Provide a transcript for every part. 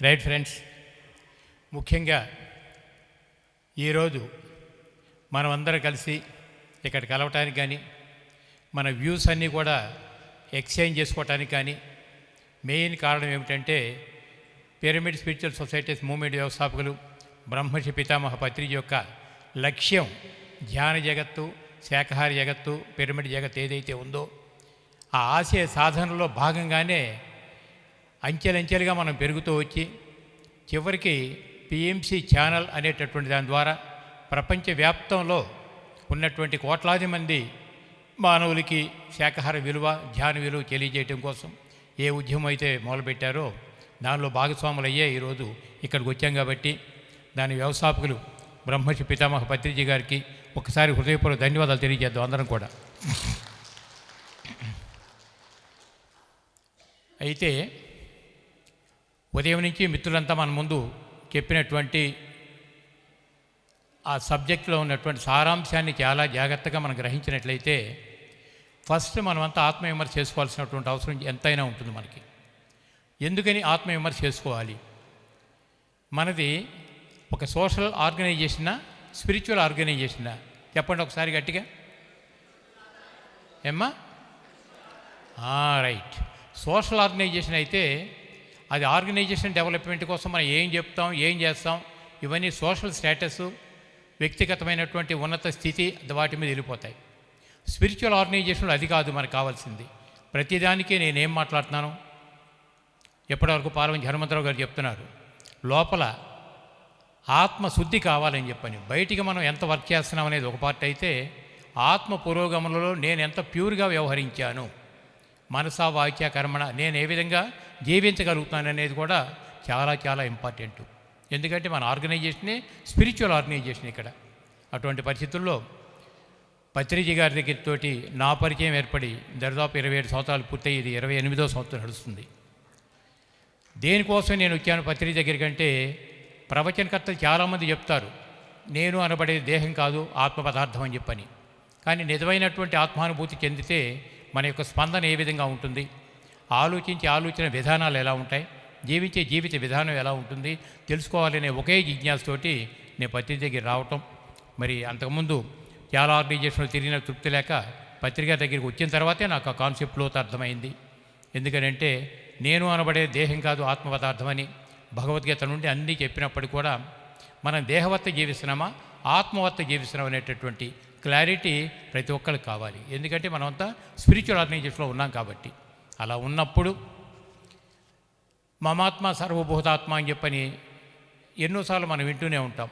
Right friends ముఖ్యంగా ఈరోజు మనం అందరం కలిసి ఇక్కడ కలవటానికి కానీ మన వ్యూస్ అన్నీ కూడా ఎక్స్చేంజ్ చేసుకోవటానికి కానీ మెయిన్ కారణం ఏమిటంటే పిరమిడ్ స్పిరిచువల్ సొసైటీస్ మూమెంట్ వ్యవస్థాపకులు బ్రహ్మర్షి పితామహ పత్రిక యొక్క లక్ష్యం ధ్యాన జగత్తు శాఖాహార జగత్తు పిరమిడ్ జగత్తు ఏదైతే ఉందో ఆ ఆశయ సాధనలో భాగంగానే అంచెలంచెలుగా మనం పెరుగుతూ వచ్చి చివరికి పిఎంసి ఛానల్ అనేటటువంటి దాని ద్వారా ప్రపంచవ్యాప్తంలో ఉన్నటువంటి కోట్లాది మంది మానవులకి శాకాహార విలువ ధ్యాన విలువ తెలియజేయటం కోసం ఏ ఉద్యమం అయితే మొదలుపెట్టారో దానిలో భాగస్వాములు అయ్యే ఈరోజు ఇక్కడికి వచ్చాం కాబట్టి దాని వ్యవస్థాపకులు బ్రహ్మర్షి పితామహ పత్రిజీ గారికి ఒకసారి హృదయపూర్వక ధన్యవాదాలు తెలియజేద్దాం అందరం కూడా. అయితే ఉదయం నుంచి మిత్రులంతా మన ముందు చెప్పినటువంటి ఆ సబ్జెక్ట్లో ఉన్నటువంటి సారాంశాన్ని చాలా జాగ్రత్తగా మనం గ్రహించినట్లయితే ఫస్ట్ మనమంతా ఆత్మవిమర్శ చేసుకోవాల్సినటువంటి అవసరం ఎంతైనా ఉంటుంది మనకి. ఎందుకని ఆత్మవిమర్శ చేసుకోవాలి? మనది ఒక సోషల్ ఆర్గనైజేషనా స్పిరిచువల్ ఆర్గనైజేషనా? చెప్పండి ఒకసారి గట్టిగా. ఏమ్మా? రైట్. సోషల్ ఆర్గనైజేషన్ అయితే అది ఆర్గనైజేషన్ డెవలప్మెంట్ కోసం మనం ఏం చెప్తాం ఏం చేస్తాం ఇవన్నీ సోషల్ స్టేటస్ వ్యక్తిగతమైనటువంటి ఉన్నత స్థితి వాటి మీద వెళ్ళిపోతాయి. స్పిరిచువల్ ఆర్గనైజేషన్లో అది కాదు మనకు కావాల్సింది. ప్రతిదానికి నేనేం మాట్లాడుతున్నాను? ఎప్పటివరకు పార్వతి హనుమంతరావు గారు చెప్తున్నారు లోపల ఆత్మశుద్ధి కావాలని చెప్పని. బయటికి మనం ఎంత వర్క్ చేస్తున్నాం అనేది ఒక పార్ట్ అయితే ఆత్మ పురోగమనంలో నేను ఎంత ప్యూర్గా వ్యవహరించాను. మనసా వాక్య కర్మణ నేను ఏ విధంగా జీవించగలుగుతాను అనేది కూడా చాలా చాలా ఇంపార్టెంట్ ఎందుకంటే మన ఆర్గనైజేషనే స్పిరిచువల్ ఆర్గనైజేషన్ ఇక్కడ. అటువంటి పరిస్థితుల్లో పత్రిజీ గారి దగ్గరతోటి నా పరిచయం ఏర్పడి దరిదాపు ఇరవై ఏడు సంవత్సరాలు పూర్తయి ఇది ఇరవై ఎనిమిదో సంవత్సరం నడుస్తుంది. దేనికోసం నేను వచ్చాను పత్రిక దగ్గరికంటే ప్రవచనకర్తలు చాలామంది చెప్తారు నేను అనబడేది దేహం కాదు ఆత్మ పదార్థం అని చెప్పని. కానీ నిజమైనటువంటి ఆత్మానుభూతి చెందితే మన యొక్క స్పందన ఏ విధంగా ఉంటుంది? ఆలోచించే ఆలోచన విధానాలు ఎలా ఉంటాయి? జీవించే జీవిత విధానం ఎలా ఉంటుంది? తెలుసుకోవాలనే ఒకే జిజ్ఞాసతోటి నేను పత్రిక దగ్గర రావటం. మరి అంతకుముందు చాలా ఆర్గనైజేషన్లు తిరిగిన తృప్తి లేక పత్రిక దగ్గరికి వచ్చిన తర్వాతే నాకు ఆ కాన్సెప్ట్ లోతు అర్థమైంది. ఎందుకనంటే నేను అనబడే దేహం కాదు ఆత్మ పదార్థమని భగవద్గీత నుండి అన్నీ చెప్పినప్పటికీ కూడా మనం దేహవత్త జీవిస్తున్నామా? ఆత్మవత్త జీవిస్తున్నాం అనేటటువంటి క్లారిటీ ప్రతి ఒక్కరికి కావాలి. ఎందుకంటే మనమంతా స్పిరిచువల్ ఆర్గనైజేషన్లో ఉన్నాం కాబట్టి. అలా ఉన్నప్పుడు మమాత్మ సర్వభూతాత్మ అని చెప్పని ఎన్నోసార్లు మనం వింటూనే ఉంటాం.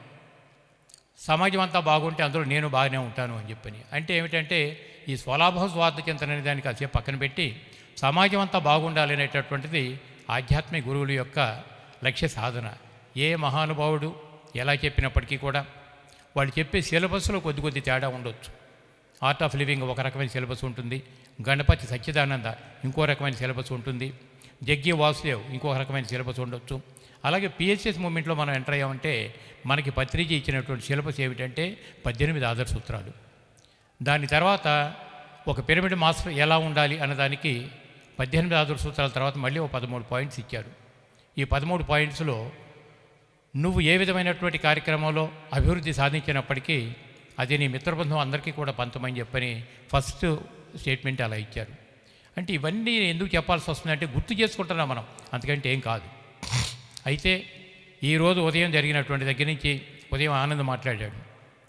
సమాజం అంతా బాగుంటే అందులో నేను బాగానే ఉంటాను అని చెప్పని. అంటే ఏమిటంటే ఈ స్వలాభ స్వార్థ చింతన అనే దానికి కాసేపు పక్కన పెట్టి సమాజం అంతా బాగుండాలి అనేటటువంటిది ఆధ్యాత్మిక గురువుల యొక్క లక్ష్య సాధన. ఏ మహానుభావుడు ఎలా చెప్పినప్పటికీ కూడా వాళ్ళు చెప్పే సిలబస్లో కొద్ది కొద్ది తేడా ఉండొచ్చు. ఆర్ట్ ఆఫ్ లివింగ్ ఒక రకమైన సిలబస్ ఉంటుంది. గణపతి సత్యదానంద ఇంకో రకమైన సిలబస్ ఉంటుంది. జగ్గి వాసుదేవ్ ఇంకో రకమైన సిలబస్ ఉండొచ్చు. అలాగే పిహెచ్ఎస్ మూమెంట్లో మనం ఎంటర్ అయ్యామంటే మనకి పత్రిక ఇచ్చినటువంటి సిలబస్ ఏమిటంటే పద్దెనిమిది ఆదర్శ సూత్రాలు. దాని తర్వాత ఒక పిరమిడ్ మాస్టర్ ఎలా ఉండాలి అన్నదానికి పద్దెనిమిది ఆదర్శ సూత్రాల తర్వాత మళ్ళీ ఒక పదమూడు పాయింట్స్ ఇచ్చారు. ఈ పదమూడు పాయింట్స్లో నువ్వు ఏ విధమైనటువంటి కార్యక్రమంలో అభివృద్ధి సాధించినప్పటికీ అది నీ మిత్రబృందం అందరికీ కూడా పంతమని చెప్పని ఫస్ట్ స్టేట్మెంట్ అలా ఇచ్చారు. అంటే ఇవన్నీ ఎందుకు చెప్పాల్సి వస్తుందంటే గుర్తు చేసుకుంటున్నాం మనం అంతకంటే ఏం కాదు. అయితే ఈరోజు ఉదయం జరిగినటువంటి దగ్గర నుంచి ఉదయం ఆనంద్ మాట్లాడాడు.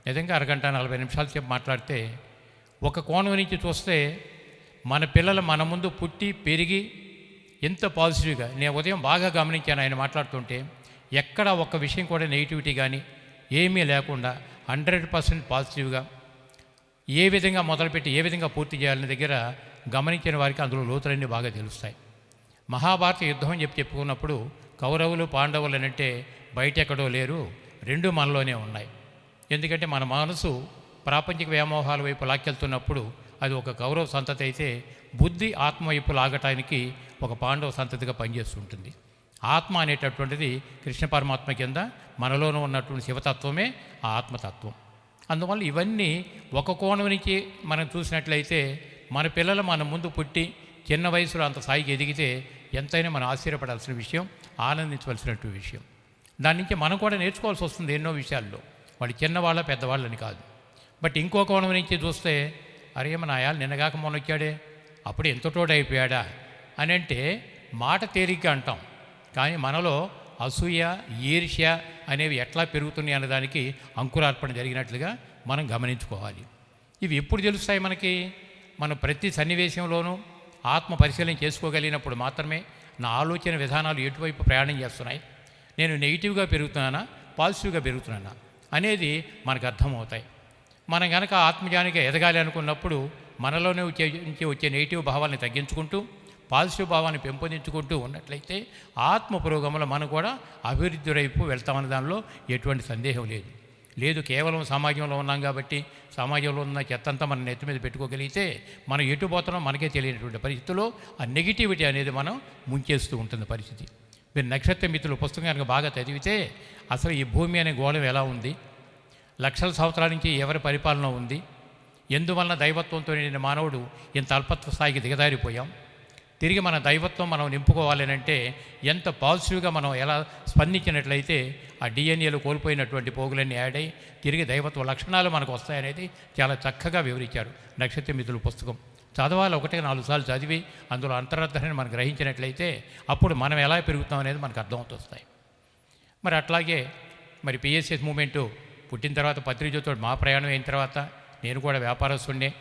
నిజంగా అరగంట నలభై నిమిషాల సేపు మాట్లాడితే ఒక కోణం నుంచి చూస్తే మన పిల్లలు మన ముందు పుట్టి పెరిగి ఎంత పాజిటివ్గా నేను ఉదయం బాగా గమనించాను ఆయన మాట్లాడుతుంటే ఎక్కడ ఒక్క విషయం కూడా నెగిటివిటీ కానీ ఏమీ లేకుండా హండ్రెడ్ పర్సెంట్ పాజిటివ్గా ఏ విధంగా మొదలుపెట్టి ఏ విధంగా పూర్తి చేయాలనే దగ్గర గమనించిన వారికి అందులో లోతులన్నీ బాగా తెలుస్తాయి. మహాభారత యుద్ధం చెప్పి చెప్పుకున్నప్పుడు కౌరవులు పాండవులు అనంటే బయట ఎక్కడో లేరు రెండు మనలోనే ఉన్నాయి. ఎందుకంటే మన మనసు ప్రాపంచిక వ్యామోహాల వైపు లాక్కెళ్తున్నప్పుడు అది ఒక కౌరవ సంతతి అయితే బుద్ధి ఆత్మ వైపు లాగటానికి ఒక పాండవ సంతతిగా పనిచేస్తుంటుంది. ఆత్మ అనేటటువంటిది కృష్ణ పరమాత్మ కింద మనలోనూ ఉన్నటువంటి శివతత్వమే ఆ ఆత్మతత్వం. అందువల్ల ఇవన్నీ ఒక కోణం నుంచి మనం చూసినట్లయితే మన పిల్లలు మన ముందు పుట్టి చిన్న వయసులో అంత స్థాయికి ఎదిగితే ఎంతైనా మనం ఆశ్చర్యపడాల్సిన విషయం ఆనందించవలసినటువంటి విషయం. దాని నుంచి మనం కూడా నేర్చుకోవాల్సి వస్తుంది ఎన్నో విషయాల్లో. వాళ్ళు చిన్నవాళ్ళ పెద్దవాళ్ళని కాదు. బట్ ఇంకో కోణం నుంచి చూస్తే అరే మన ఆయాలు నిన్నగాక మొన్న వచ్చాడే అప్పుడు ఎంత తోడైపోయాడా? అని అంటే మాట తేలిగ్గా అంటాం. కానీ మనలో అసూయ ఈర్ష్య అనేవి ఎట్లా పెరుగుతున్నాయి అన్నదానికి అంకురార్పణ జరిగినట్లుగా మనం గమనించుకోవాలి. ఇవి ఎప్పుడు తెలుస్తాయి మనకి? మనం ప్రతి సన్నివేశంలోనూ ఆత్మ పరిశీలన చేసుకోగలిగినప్పుడు మాత్రమే నా ఆలోచన విధానాలు ఎటువైపు ప్రయాణం చేస్తున్నాయి? నేను నెగిటివ్గా పెరుగుతున్నానా? పాజిటివ్గా పెరుగుతున్నానా? అనేది మనకు అర్థమవుతాయి. మనం కనుక ఆత్మజ్ఞానిగా ఎదగాలి అనుకున్నప్పుడు మనలోనే వచ్చే వచ్చే నెగిటివ్ భావాన్ని తగ్గించుకుంటూ పాజిటివ్ భావాన్ని పెంపొందించుకుంటూ ఉన్నట్లయితే ఆత్మ పురోగములో మనం కూడా అభివృద్ధి వైపు వెళ్తామన్న దానిలో ఎటువంటి సందేహం లేదు. లేదు కేవలం సమాజంలో ఉన్నాం కాబట్టి సమాజంలో ఉన్న చెత్తంతా మన నెత్తి మీద పెట్టుకోగలిగితే మనం ఎటు పోతున్నాం మనకే తెలియనటువంటి పరిస్థితుల్లో ఆ నెగిటివిటీ అనేది మనం ముంచేస్తూ ఉంటుంది పరిస్థితి. మీరు నక్షత్ర మిత్రులు పుస్తకం కనుక బాగా చదివితే అసలు ఈ భూమి అనే గోళం ఎలా ఉంది? లక్షల సంవత్సరాల నుంచి ఎవరి పరిపాలన ఉంది? ఎందువలన దైవత్వంతో నిండిన మానవుడు ఇంత అల్పత్వ స్థాయికి దిగదారిపోయాం తిరిగి మన దైవత్వం మనం నింపుకోవాలి అని అంటే ఎంత పాజిటివ్గా మనం ఎలా స్పందించినట్లయితే ఆ డిఎన్ఏలు కోల్పోయినటువంటి పోగులన్నీ యాడ్ అయ్యి తిరిగి దైవత్వ లక్షణాలు మనకు వస్తాయనేది చాలా చక్కగా వివరించారు. నక్షత్ర మిత్రుల పుస్తకం. చదవాలి ఒకటే నాలుగు సార్లు చదివి అందులో అంతరార్థాన్ని మనం గ్రహించినట్లయితే అప్పుడు మనం ఎలా పెరుగుతాం అనేది మనకు అర్థమవుతొస్తాయి మరి అట్లాగే మరి పిఎస్ఎస్ మూమెంటు పుట్టిన తర్వాత పత్రికతో మా ప్రయాణం అయిన తర్వాత నేను కూడా వ్యాపారస్తుడినే.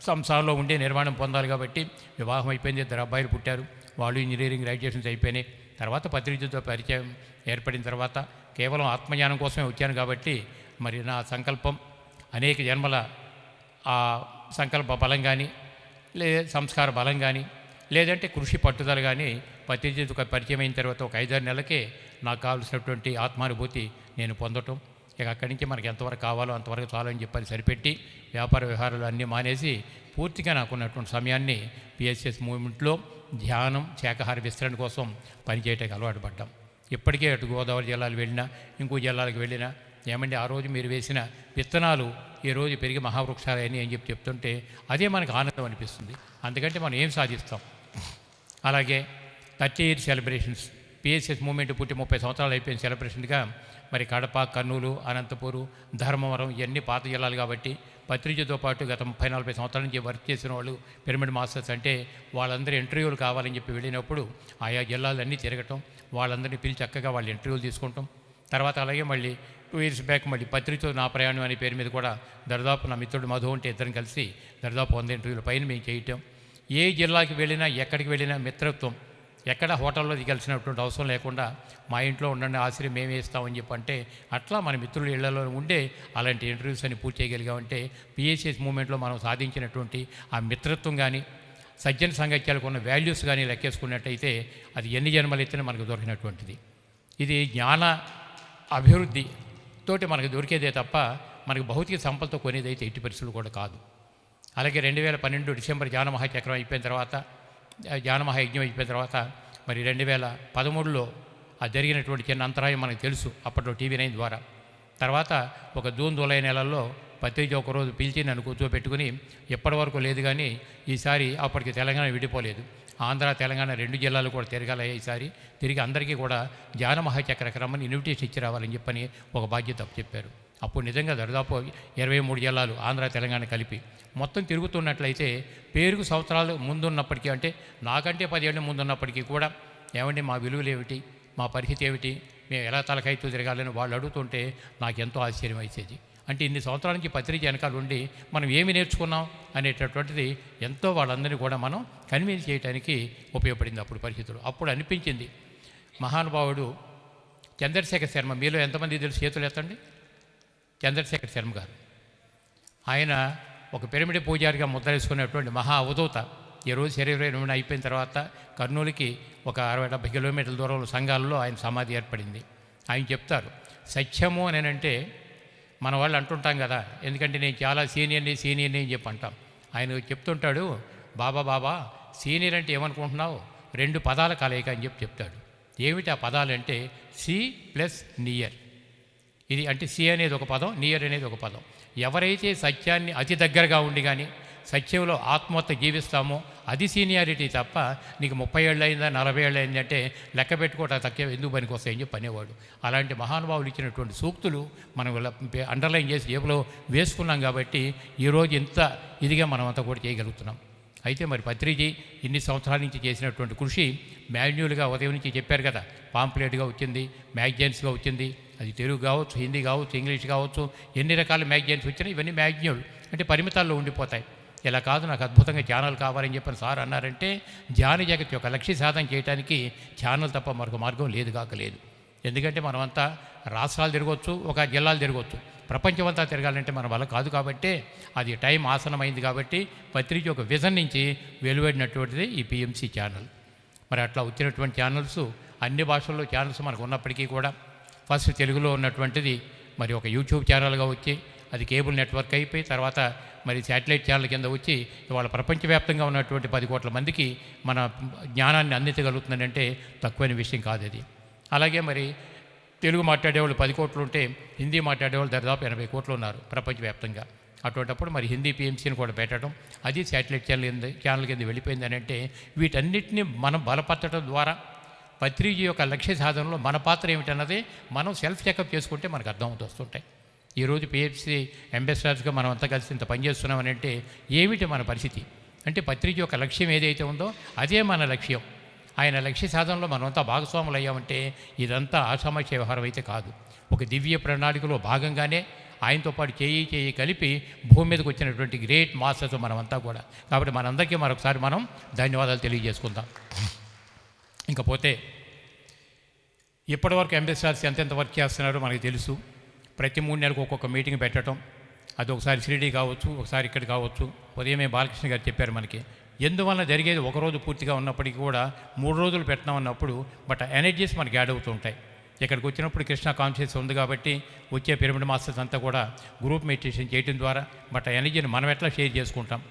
సంసారంలో ఉండే నిర్మాణం పొందాలి కాబట్టి వివాహం అయిపోయింది ఇద్దరు అబ్బాయిలు పుట్టారు. వాళ్ళు ఇంజనీరింగ్ గ్రాడ్యుయేషన్స్ అయిపోయినాయి. తర్వాత పత్రికతో పరిచయం ఏర్పడిన తర్వాత కేవలం ఆత్మజ్ఞానం కోసమే వచ్చాను కాబట్టి మరి నా సంకల్పం అనేక జన్మల ఆ సంకల్ప బలం కానీ లే సంస్కార బలం కానీ లేదంటే కృషి పట్టుదల కానీ పత్రికతో పరిచయం అయిన తర్వాత ఒక ఐదారు నెలలకే నాకు కావాల్సినటువంటి ఆత్మానుభూతి నేను పొందటం ఇక అక్కడి నుంచి మనకి ఎంతవరకు కావాలో అంతవరకు చాలని చెప్పని సరిపెట్టి వ్యాపార వ్యవహారాలు అన్నీ మానేసి పూర్తిగా నాకున్నటువంటి సమయాన్ని పిఎస్ఎస్ మూవ్మెంట్లో ధ్యానం శాకాహార విస్తరణ కోసం పనిచేయటానికి అలవాటు పడ్డాం. ఇప్పటికే అటు గోదావరి జిల్లాలు వెళ్ళినా ఇంకో జిల్లాలకు వెళ్ళినా ఏమంటే ఆ రోజు మీరు వేసిన విత్తనాలు ఈ రోజు పెరిగి మహావృక్షాలని అని చెప్పి చెప్తుంటే అదే మనకు ఆనందం అనిపిస్తుంది. అందుకంటే మనం ఏం సాధిస్తాం? అలాగే thirty year celebrations PSS movement పుట్టి ముప్పై సంవత్సరాలు అయిపోయింది సెలబ్రేషన్గా. మరి కడప కర్నూలు అనంతపూరు ధర్మవరం ఇవన్నీ పాత జిల్లాలు కాబట్టి పత్రికతో పాటు గత ముప్పై నలభై సంవత్సరాల నుంచి వర్క్ చేసిన వాళ్ళు పిరమిడ్ మాస్టర్స్ అంటే వాళ్ళందరూ ఇంటర్వ్యూలు కావాలని చెప్పి వెళ్ళినప్పుడు ఆయా జిల్లాలన్నీ తిరగటం వాళ్ళందరినీ పిలిచి చక్కగా వాళ్ళు ఇంటర్వ్యూలు తీసుకుంటాం. తర్వాత అలాగే మళ్ళీ టూ ఇయర్స్ బ్యాక్ మళ్ళీ పత్రికతో నా ప్రయాణం అనే పేరు మీద కూడా దరిదాపు నా మిత్రుడు మధు ఉంటే ఇద్దరం కలిసి దరిదాపు వంద ఇంటర్వ్యూల పైన మేము చేయటం ఏ జిల్లాకి వెళ్ళినా ఎక్కడికి వెళ్ళినా మిత్రత్వం ఎక్కడ హోటల్లో దిగాల్సినటువంటి అవసరం లేకుండా మా ఇంట్లో ఉండండి ఆశ్రయం మేమే ఇస్తామని చెప్పి అంటే అట్లా మన మిత్రుల ఇళ్ళలో ఉండే అలాంటి ఇంటర్వ్యూస్ అని పూర్తి చేయగలిగామంటే పిఎస్ఎస్ మూమెంట్లో మనం సాధించినటువంటి ఆ మిత్రత్వం కానీ సజ్జన సంగత్యాలకు ఉన్న వాల్యూస్ కానీ లెక్కేసుకున్నట్టయితే అది ఎన్ని జన్మలు మనకు దొరికినటువంటిది. ఇది జ్ఞాన అభివృద్ధి తోటి మనకు దొరికేదే తప్ప మనకు భౌతిక సంపదతో కొనేదైతే ఎట్టి పరిస్థితులు కూడా కాదు. అలాగే రెండు వేల పన్నెండు డిసెంబర్ జానమహాచక్రం అయిపోయిన తర్వాత ఆ జానమహాయజ్ఞం అయిపోయిన తర్వాత మరి రెండు వేల పదమూడులో ఆ జరిగినటువంటి చిన్న అంతరాయం మనకు తెలుసు అప్పట్లో టీవీ నైన్ ద్వారా. తర్వాత ఒక జూన్ జూలై నెలల్లో పత్రిక ఒకరోజు పిలిచి నన్ను కూర్చోబెట్టుకుని ఎప్పటి వరకు లేదు కానీ ఈసారి అప్పటికి తెలంగాణ విడిపోలేదు. ఆంధ్ర తెలంగాణ రెండు జిల్లాలు కూడా తిరగాలయ్యా ఈసారి. తిరిగి అందరికీ కూడా జ్ఞాన మహాచక్రకి ఇన్విటేషన్ ఇచ్చి రావాలని చెప్పని ఒక బాధ్యత చెప్పారు. అప్పుడు నిజంగా దరిదాపు ఇరవై మూడు జిల్లాలు ఆంధ్ర తెలంగాణ కలిపి మొత్తం తిరుగుతున్నట్లయితే పేరుకు సంవత్సరాలు ముందున్నప్పటికీ అంటే నాకంటే పదేళ్ళు ముందున్నప్పటికీ కూడా ఏమండి మా విలువలు ఏమిటి? మా పరిస్థితి ఏమిటి? మేము ఎలా తలకైతూ తిరగాలని వాళ్ళు అడుగుతుంటే నాకు ఎంతో ఆశ్చర్యం వేసేది. అంటే ఇన్ని సంవత్సరాల నుంచి పత్రిక వెనకాల ఉండి మనం ఏమి నేర్చుకున్నాం అనేటటువంటిది ఎంతో వాళ్ళందరినీ కూడా మనం కన్విన్స్ చేయడానికి ఉపయోగపడింది అప్పుడు పరిస్థితులు. అప్పుడు అనిపించింది మహానుభావుడు చంద్రశేఖర్ శర్మ మీలో ఎంతమంది తెలుసు? చేతులు ఎత్తండి. చంద్రశేఖర్ శర్మ గారు. ఆయన ఒక పిరమిడ్ పూజారిగా ముద్రేసుకున్నటువంటి మహా అవధూత. ఈ రోజు శరీర విరమణ అయిపోయిన తర్వాత కర్నూలుకి ఒక అరవై డెబ్బై కిలోమీటర్ల దూరంలో సంఘాలలో ఆయన సమాధి ఏర్పడింది. ఆయన చెప్తారు సత్యము అని అంటే మన వాళ్ళు అంటుంటాం కదా ఎందుకంటే నేను చాలా సీనియర్ని సీనియర్ని అని చెప్పి అంటాం ఆయన చెప్తుంటాడు బాబా బాబా సీనియర్ అంటే ఏమనుకుంటున్నావు? రెండు పదాల కలయిక అని చెప్పి చెప్తాడు. ఏమిటి ఆ పదాలు అంటే సి ప్లస్ నియర్. ఇది అంటే సి అనేది ఒక పదం నియర్ అనేది ఒక పదం. ఎవరైతే సత్యాన్ని అతి దగ్గరగా ఉండి కానీ సత్యంలో ఆత్మహత్య జీవిస్తామో అది సీనియారిటీ తప్ప నీకు ముప్పై ఏళ్ళు అయిందా నలభై ఏళ్ళు అయింది అంటే లెక్క పెట్టుకోవటం తక్కువ ఎందుకు పనికి వస్తాయని చెప్పి అనేవాడు. అలాంటి మహానుభావులు ఇచ్చినటువంటి సూక్తులు మనం అండర్లైన్ చేసి జేబులో వేసుకున్నాం కాబట్టి ఈరోజు ఇంత ఇదిగా మనం అంతా కూడా చేయగలుగుతున్నాం. అయితే మరి పత్రిజీ ఇన్ని సంవత్సరాల నుంచి చేసినటువంటి కృషి మాన్యువల్గా ఉదయం నుంచి చెప్పారు కదా. పాంప్లెట్గా వచ్చింది మ్యాగజైన్స్గా వచ్చింది. అది తెలుగు కావచ్చు హిందీ కావచ్చు ఇంగ్లీష్ కావచ్చు ఎన్ని రకాల మ్యాగజైన్స్ వచ్చినా ఇవన్నీ మ్యాగ్న్యూల్ అంటే పరిమితాల్లో ఉండిపోతాయి. ఇలా కాదు నాకు అద్భుతంగా ఛానల్ కావాలని చెప్పిన సార్ అన్నారంటే ధ్యాన జగత్ యొక్క లక్ష్య సాధన చేయడానికి ఛానల్ తప్ప మరొక మార్గం లేదు కాక లేదు. ఎందుకంటే మనమంతా రాష్ట్రాలు తిరగవచ్చు ఒక జిల్లాలు తిరగవచ్చు ప్రపంచమంతా తిరగాలంటే మన వల్ల కాదు కాబట్టి అది టైం ఆసనమైంది కాబట్టి పత్రిక ఒక విజన్ నుంచి వెలువడినటువంటిది ఈ పిఎంసి ఛానల్ మరి అట్లా వచ్చినటువంటి ఛానల్స్ అన్ని భాషల్లో ఛానల్స్ మనకు ఉన్నప్పటికీ కూడా ఫస్ట్ తెలుగులో ఉన్నటువంటిది మరి ఒక యూట్యూబ్ ఛానల్గా వచ్చి అది కేబుల్ నెట్వర్క్ అయిపోయి తర్వాత మరి శాటిలైట్ ఛానల్ కింద వచ్చి ఇవాళ ప్రపంచవ్యాప్తంగా ఉన్నటువంటి పది కోట్ల మందికి మన జ్ఞానాన్ని అందించగలుగుతుందంటే తక్కువైన విషయం కాదు అది. అలాగే మరి తెలుగు మాట్లాడేవాళ్ళు పది కోట్లు ఉంటే హిందీ మాట్లాడేవాళ్ళు దాదాపు ఎనభై కోట్లు ఉన్నారు ప్రపంచవ్యాప్తంగా. అటువంటప్పుడు మరి హిందీ పిఎంసీని కూడా పెట్టడం అది శాటిలైట్ ఛానల్ కింద ఛానల్ కింద వెళ్ళిపోయిందని అంటే వీటన్నిటిని మనం బలపరచడం ద్వారా పత్రిక యొక్క లక్ష్య సాధనలో మన పాత్ర ఏమిటన్నది మనం సెల్ఫ్ చెకప్ చేసుకుంటే మనకు అర్థమవుతూ వస్తుంటాయి. ఈరోజు పిఎఫ్సి అంబాసిడర్స్గా మనం అంతా కలిసి ఇంత పనిచేస్తున్నామని అంటే ఏమిటి మన పరిస్థితి? అంటే పత్రిక యొక్క లక్ష్యం ఏదైతే ఉందో అదే మన లక్ష్యం. ఆయన లక్ష్య సాధనలో మనమంతా భాగస్వాములు అయ్యామంటే ఇదంతా ఆషామాష వ్యవహారం అయితే కాదు. ఒక దివ్య ప్రణాళికలో భాగంగానే ఆయనతో పాటు చేయి చేయి కలిపి భూమి మీదకి వచ్చినటువంటి గ్రేట్ మాస్టర్స్ మనమంతా కూడా. కాబట్టి మనందరికీ మరొకసారి మనం ధన్యవాదాలు తెలియజేసుకుందాం. ఇంకపోతే ఇప్పటివరకు అంబేద్కర్స్ ఎంతెంత వర్క్ చేస్తున్నారో మనకు తెలుసు. ప్రతి మూడు నెలలకు ఒక్కొక్క మీటింగ్ పెట్టడం అది ఒకసారి షిరిడి కావచ్చు ఒకసారి ఇక్కడ కావచ్చు. ఉదయమే బాలకృష్ణ గారు చెప్పారు మనకి ఎందువల్ల జరిగేది ఒక రోజు పూర్తిగా ఉన్నప్పటికీ కూడా మూడు రోజులు పెట్టినాం అన్నప్పుడు బట్ ఎనర్జీస్ మనకి యాడ్ అవుతుంటాయి ఇక్కడికి వచ్చినప్పుడు కృష్ణ కాన్షియస్ ఉంది కాబట్టి వచ్చే పిరమిడ్ మాస్టర్స్ అంతా కూడా గ్రూప్ మెడిటేషన్ చేయడం ద్వారా బట్ ఎనర్జీని మనం ఎట్లా షేర్ చేసుకుంటాం?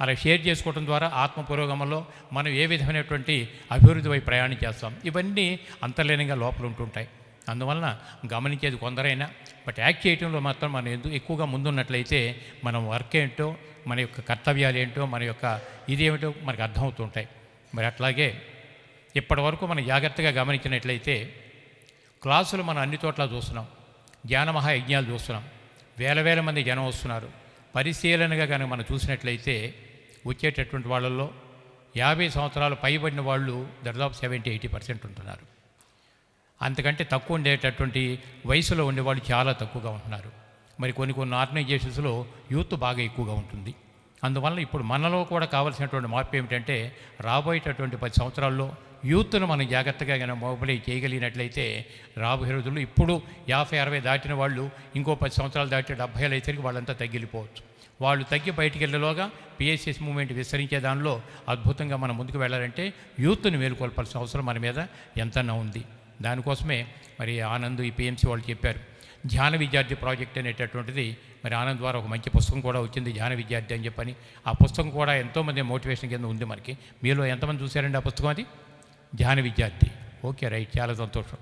అలా షేర్ చేసుకోవడం ద్వారా ఆత్మ పురోగమంలో మనం ఏ విధమైనటువంటి అభివృద్ధి వైపు ప్రయాణం చేస్తాం? ఇవన్నీ అంతర్లీనంగా లోపల ఉంటుంటాయి. అందువలన గమనించేది కొందరైనా బట్ యాక్ట్ చేయడంలో మాత్రం మనం ఎందుకు ఎక్కువగా ముందున్నట్లయితే మనం వర్క్ ఏంటో మన యొక్క కర్తవ్యాలు ఏంటో మన యొక్క ఇదేమిటో మనకు అర్థమవుతుంటాయి. మరి అట్లాగే ఇప్పటి వరకు మనం జాగ్రత్తగా గమనించినట్లయితే క్లాసులు మనం అన్ని చోట్ల చూస్తున్నాం. జ్ఞాన మహాయజ్ఞాలు చూస్తున్నాం. వేల వేల మంది జనం వస్తున్నారు. పరిశీలనగా కనుక మనం చూసినట్లయితే వచ్చేటటువంటి వాళ్ళల్లో యాభై సంవత్సరాలు పైబడిన వాళ్ళు దాదాపు సెవెంటీ ఎయిటీ పర్సెంట్ ఉంటున్నారు. అంతకంటే తక్కువ ఉండేటటువంటి వయసులో ఉండేవాళ్ళు చాలా తక్కువగా ఉంటున్నారు. మరి కొన్ని కొన్ని ఆర్గనైజేషన్స్లో యూత్ బాగా ఎక్కువగా ఉంటుంది. అందువల్ల ఇప్పుడు మనలో కూడా కావాల్సినటువంటి మార్పు ఏమిటంటే రాబోయేటటువంటి పది సంవత్సరాల్లో యూత్ను మనం జాగ్రత్తగా కనుక మొబైలైజ్ చేయగలిగినట్లయితే రాబోయే రోజుల్లో ఇప్పుడు యాభై అరవై దాటిన వాళ్ళు ఇంకో పది సంవత్సరాలు దాటి డెబ్బై ఏళ్ళు అయితే వాళ్ళంతా తగ్గిపోవచ్చు. వాళ్ళు తగ్గి బయటికి వెళ్ళలోగా పిఎస్ఎస్ మూవ్మెంట్ విస్తరించే దానిలో అద్భుతంగా మనం ముందుకు వెళ్ళాలంటే యూత్ని మేలుకొల్పాల్సిన అవసరం మన మీద ఎంతన్నా ఉంది. దానికోసమే మరి ఆనంద్ ఈ పిఎంసీ వాళ్ళు చెప్పారు. ధ్యాన విద్యార్థి ప్రాజెక్ట్ అనేటటువంటిది. మరి ఆనంద్ ద్వారా ఒక మంచి పుస్తకం కూడా వచ్చింది ధ్యాన విద్యార్థి అని చెప్పని. ఆ పుస్తకం కూడా ఎంతోమంది మోటివేషన్ కింద ఉంది మనకి. మీలో ఎంతమంది చూశారండి ఆ పుస్తకం అది? ధ్యాన విద్యార్థి. ఓకే రైట్ చాలా సంతోషం.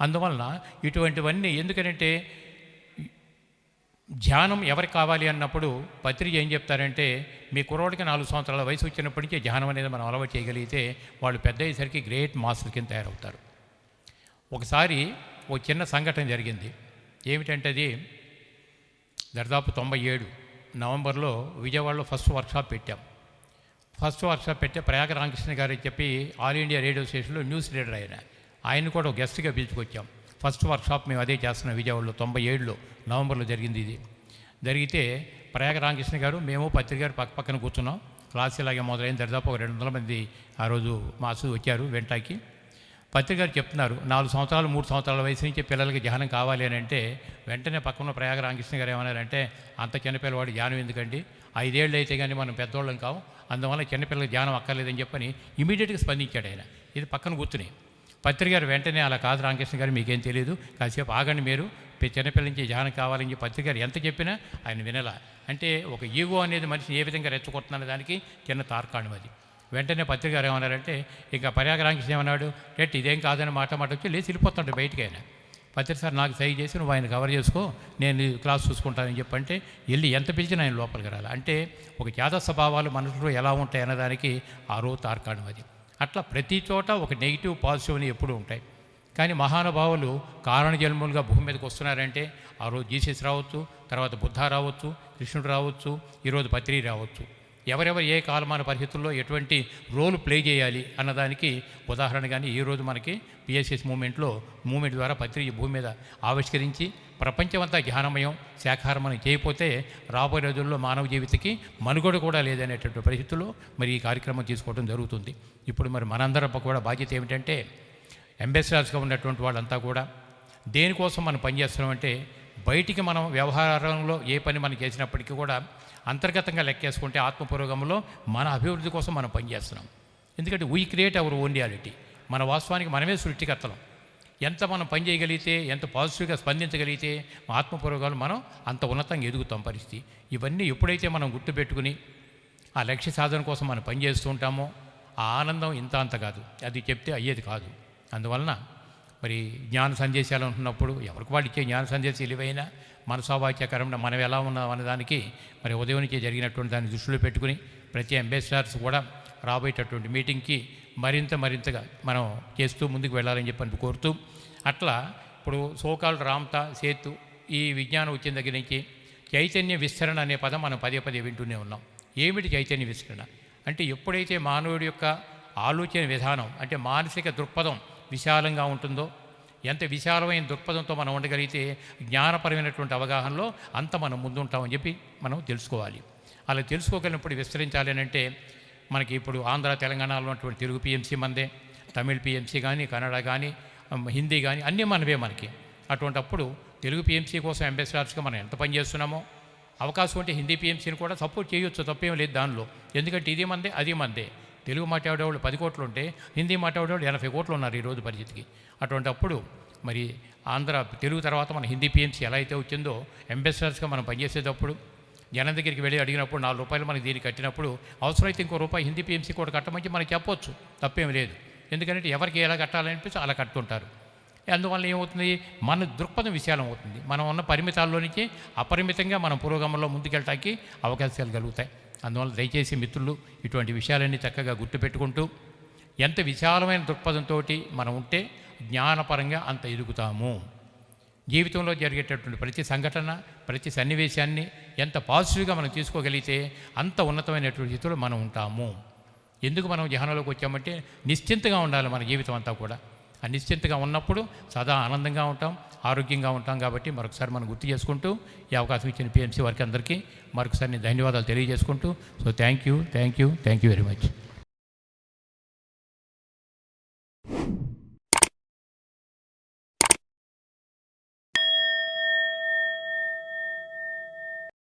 అందువలన ఇటువంటివన్నీ ఎందుకనంటే ధ్యానం ఎవరికి కావాలి అన్నప్పుడు పత్రిక ఏం చెప్తారంటే మీ కుర్రోడికి నాలుగు సంవత్సరాల వయసు వచ్చినప్పటి నుంచి ధ్యానం అనేది మనం అలవాటు చేయగలిగితే వాళ్ళు పెద్ద అయ్యేసరికి గ్రేట్ మాస్టర్ కింద తయారవుతారు. ఒకసారి ఓ చిన్న సంఘటన జరిగింది. ఏమిటంటే అది దాదాపు తొంభై ఏడు నవంబర్లో విజయవాడలో ఫస్ట్ వర్క్షాప్ పెట్టాం. ఫస్ట్ వర్క్షాప్ పెట్టే ప్రయాగ రామకృష్ణ గారు చెప్పి ఆల్ ఇండియా రేడియో స్టేషన్లో న్యూస్ రీడర్ ఆయన. ఆయన కూడా ఒక గెస్ట్గా పిలుచుకొచ్చాం. ఫస్ట్ వర్క్షాప్ మేము అదే చేస్తున్నాం విజయవాడలో తొంభై ఏడులో నవంబర్లో జరిగింది ఇది. జరిగితే ప్రయాగ రామకృష్ణ గారు మేము పత్రిక గారు పక్క పక్కన కూర్చున్నాం. క్లాస్ ఇలాగే మొదలైన దాదాపు ఒక రెండు వందల మంది ఆ రోజు మాసు వచ్చారు వెంటాకి. పత్రిక గారు చెప్తున్నారు నాలుగు సంవత్సరాలు మూడు సంవత్సరాల వయసు నుంచి పిల్లలకి ధ్యానం కావాలి అని అంటే వెంటనే పక్కన ప్రయాగ రామకృష్ణ గారు ఏమన్నారంటే అంత చిన్నపిల్లవాడు ధ్యానం ఎందుకండి? ఐదేళ్ళు అయితే కానీ మనం పెద్దోళ్ళం కావు అందువల్ల చిన్నపిల్లలకి ధ్యానం అక్కర్లేదని చెప్పని ఇమీడియట్గా స్పందించాడు ఆయన. ఇది పక్కన కూర్చుని పత్రిక గారు వెంటనే అలా కాదు రామకృష్ణ గారు మీకేం తెలియదు కాసేపు ఆగండి మీరు చిన్నపిల్ల చిన్నపిల్లల నుంచి ధ్యానం కావాలని చెప్పి పత్రిక గారు ఎంత చెప్పినా ఆయన వినలా. అంటే ఒక ఈగో అనేది మనిషిని ఏ విధంగా రెచ్చగొడుతున్న దానికి చిన్న తార్కాణం అది. వెంటనే పత్రిక గారు ఏమన్నారంటే ఇంకా పర్యాగ ఏమన్నాడు? రెట్ ఇదేం కాదని మాట మాట వచ్చి లేచి వెళ్ళిపోతుంటాడు బయటికి ఆయన. పత్రిక సార్ నాకు సై చేసి నువ్వు ఆయన కవర్ చేసుకో నేను క్లాస్ చూసుకుంటానని చెప్పంటే వెళ్ళి ఎంత పిలిచినా ఆయన లోపలికి రాలి. అంటే ఒక జాత స్వభావాలు మనుషులు ఎలా ఉంటాయి అన్నదానికి ఆరో తార్కాణం అది. అట్లా ప్రతి చోట ఒక నెగిటివ్ పాజిటివ్ అని ఎప్పుడూ ఉంటాయి. కానీ మహానుభావులు కారణ జన్ములుగా భూమి మీదకి వస్తున్నారంటే ఆ రోజు జీసస్ రావచ్చు తర్వాత బుద్ధ రావచ్చు కృష్ణుడు రావచ్చు ఈరోజు పత్రి రావచ్చు. ఎవరెవరు ఏ కాలమాన పరిస్థితుల్లో ఎటువంటి రోల్ ప్లే చేయాలి అన్నదానికి ఉదాహరణ కానీ ఈరోజు మనకి పిఎస్ఎస్ మూమెంట్లో మూమెంట్ ద్వారా పత్రిక భూమి మీద ఆవిష్కరించి ప్రపంచమంతా జ్ఞానమయం శాఖాహారమయం చేయకపోతే రాబోయే రోజుల్లో మానవ జీవితకి మనుగడ కూడా లేదనేటువంటి పరిస్థితుల్లో మరి ఈ కార్యక్రమం తీసుకోవడం జరుగుతుంది. ఇప్పుడు మరి మనందరం కూడా బాధ్యత ఏమిటంటే అంబాసిడర్స్గా ఉన్నటువంటి వాళ్ళంతా కూడా దేనికోసం మనం పనిచేస్తున్నామంటే బయటికి మనం వ్యవహారంలో ఏ పని మనం చేసినప్పటికీ కూడా అంతర్గతంగా లెక్కేసుకుంటే ఆత్మపూర్వకంలో మన అభివృద్ధి కోసం మనం పనిచేస్తున్నాం. ఎందుకంటే we create our own reality మన వాస్తవానికి మనమే సృష్టికర్తలం. ఎంత మనం పని చేయగలిగితే ఎంత పాజిటివ్గా స్పందించగలిగితే ఆత్మ పురోగాలు మనం అంత ఉన్నతంగా ఎదుగుతాం పరిస్థితి. ఇవన్నీ ఎప్పుడైతే మనం గుర్తుపెట్టుకుని ఆ లక్ష్య సాధన కోసం మనం పనిచేస్తూ ఉంటామో ఆ ఆనందం ఇంత అంత కాదు. అది చెప్తే అయ్యేది కాదు. అందువలన మరి జ్ఞాన సందేశాలు అంటున్నప్పుడు ఎవరికి వాళ్ళు ఇచ్చే జ్ఞాన సందేశాలు ఇవైనా? మనసావాక్యకరంగా మనం ఎలా ఉన్నాం దానికి మరి ఉదయం నుంచి జరిగినటువంటి దాన్ని దృష్టిలో పెట్టుకుని ప్రతి అంబాసిడర్స్ కూడా రాబోయేటటువంటి మీటింగ్కి మరింత మరింతగా మనం చేస్తూ ముందుకు వెళ్ళాలని చెప్పని కోరుతూ అట్లా ఇప్పుడు సోకాల్ రామ్తా సేతు ఈ విజ్ఞానం వచ్చిన దగ్గర నుంచి చైతన్య విస్తరణ అనే పదం మనం పదే పదే వింటూనే ఉన్నాం. ఏమిటి చైతన్య విస్తరణ? అంటే ఎప్పుడైతే మానవుడి యొక్క ఆలోచన విధానం అంటే మానసిక దృక్పథం విశాలంగా ఉంటుందో ఎంత విశాలమైన దృక్పథంతో మనం ఉండగలిగితే జ్ఞానపరమైనటువంటి అవగాహనలో అంత మనం ముందుంటామని చెప్పి మనం తెలుసుకోవాలి. అలా తెలుసుకోగలిగినప్పుడు విస్తరించాలి అని అంటే మనకి ఇప్పుడు ఆంధ్ర తెలంగాణలో ఉన్నటువంటి తెలుగు పిఎంసీ మందే తమిళ్ పిఎంసీ కానీ కన్నడ కానీ హిందీ కానీ అన్నీ మనవే మనకి. అటువంటప్పుడు తెలుగు పిఎంసీ కోసం అంబాసిడర్స్గా మనం ఎంత పని చేస్తున్నామో అవకాశం ఉంటే హిందీ పిఎంసీని కూడా సపోర్ట్ చేయొచ్చు తప్పేం లేదు దానిలో. ఎందుకంటే ఇది మందే అది మందే. తెలుగు మాట్లాడేవాళ్ళు పది కోట్లు ఉంటే హిందీ మాట్లాడేవాళ్ళు ఎనభై కోట్లు ఉన్నారు ఈరోజు పరిస్థితికి. అటువంటప్పుడు మరి ఆంధ్ర తెలుగు తర్వాత మన హిందీ పిఎంసీ ఎలా అయితే వచ్చిందో అంబాసిడర్స్గా మనం పనిచేసేటప్పుడు జనం దగ్గరికి వెళ్ళి అడిగినప్పుడు నాలుగు రూపాయలు మనకి దీనికి కట్టినప్పుడు అవసరమైతే ఇంకో రూపాయి హిందీ పిఎంసీ కూడా కట్టమని మనకి చెప్పొచ్చు. తప్పేం లేదు. ఎందుకంటే ఎవరికి ఎలా కట్టాలనిపిస్తే అలా కట్టుంటారు అందువల్ల ఏమవుతుంది? మన దృక్పథం విశాలం అవుతుంది. మనం ఉన్న పరిమితాల్లో నుంచి అపరిమితంగా మనం పురోగమనంలో ముందుకెళ్ళటానికి అవకాశాలు కలుగుతాయి. అందువల్ల దయచేసి మిత్రులు ఇటువంటి విషయాలన్నీ చక్కగా గుర్తుపెట్టుకుంటూ ఎంత విశాలమైన దృక్పథంతో మనం ఉంటే జ్ఞానపరంగా అంత ఎదుగుతాము. జీవితంలో జరిగేటటువంటి ప్రతి సంఘటన ప్రతి సన్నివేశాన్ని ఎంత పాజిటివ్గా మనం తీసుకోగలిగితే అంత ఉన్నతమైనటువంటి స్థితిలో మనం ఉంటాము. ఎందుకు మనం జహనంలోకి వచ్చామంటే నిశ్చింతగా ఉండాలి మన జీవితం అంతా కూడా. అనిశ్చింతగా ఉన్నప్పుడు సదా ఆనందంగా ఉంటాం ఆరోగ్యంగా ఉంటాం కాబట్టి మరొకసారి మనం గుర్తు చేసుకుంటూ ఈ అవకాశం ఇచ్చిన పిఎంసీ వారికి అందరికీ మరొకసారి ధన్యవాదాలు తెలియజేసుకుంటూ. So thank you thank you thank you very much